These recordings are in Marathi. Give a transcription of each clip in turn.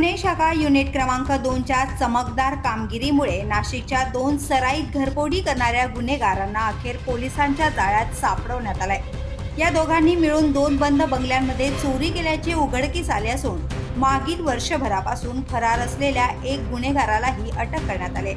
गुन्हे शाखा युनिट क्रमांक दोनच्या चमकदार कामगिरीमुळे नाशिकच्या दोन सराईत घरफोडी करणाऱ्या गुन्हेगारांना अखेर पोलिसांच्या जाळ्यात सापडवण्यात आलाय. या दोघांनी मिळून दोन बंद बंगल्यांमध्ये चोरी केल्याचे उघडकीस आले असून मागील वर्षभरापासून फरार असलेल्या एक गुन्हेगारालाही अटक करण्यात आले.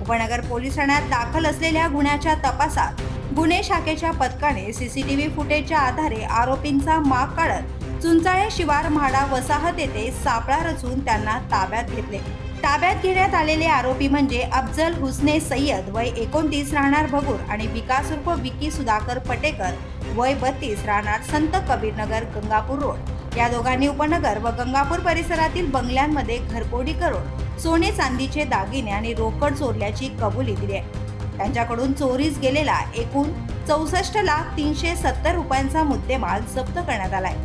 उपनगर पोलीस ठाण्यात दाखल असलेल्या गुन्ह्याच्या तपासात गुन्हे शाखेच्या पथकाने सीसीटीव्ही फुटेजच्या आधारे आरोपींचा माग काढत चुंचाळे शिवार म्हाडा वसाहत येथे सापळा रचून त्यांना ताब्यात घेतले. ताब्यात घेण्यात आलेले आरोपी म्हणजे अफजल हुसने सय्यद वय एकोणतीस राहणार भगूर आणि विकास उर्फ विकी सुधाकर पटेकर वय बत्तीस राहणार संत कबीरनगर गंगापूर रोड. या दोघांनी उपनगर व गंगापूर परिसरातील बंगल्यांमध्ये घरफोडी करून सोने चांदीचे दागिने आणि रोकड चोरल्याची कबुली दिली आहे. त्यांच्याकडून चोरीस गेलेला एकूण चौसष्ट लाख तीनशे सत्तर रुपयांचा मुद्देमाल जप्त करण्यात आलाय.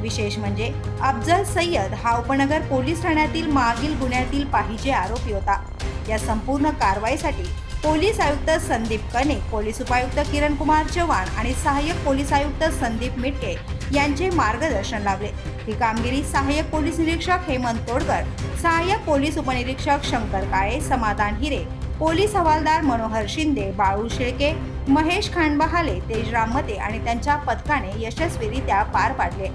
विशेष म्हणजे अफजल सय्यद हा उपनगर पोलीस ठाण्यातील मागील गुन्ह्यातील पाहिजे आरोपी होता. या संपूर्ण कारवाईसाठी पोलीस आयुक्त संदीप कने पोलीस उपायुक्त किरण कुमार चव्हाण आणि सहाय्यक पोलीस आयुक्त संदीप मिटके यांचे मार्गदर्शन लाभले. ही कामगिरी सहाय्यक पोलीस निरीक्षक हेमंत तोडकर सहाय्यक पोलीस उपनिरीक्षक शंकर काळे समाधान हिरे पोलीस हवालदार मनोहर शिंदे बाळू शेळके महेश खांडबहाले तेजराम मते आणि त्यांच्या पथकाने यशस्वीरित्या पार पाडले.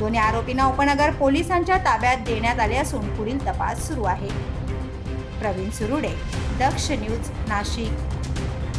दोन्ही आरोपींना उपनगर पोलिसांच्या ताब्यात देण्यात आले असून पुढील तपास सुरू आहे. प्रवीण सुरुडे दक्ष न्यूज नाशिक.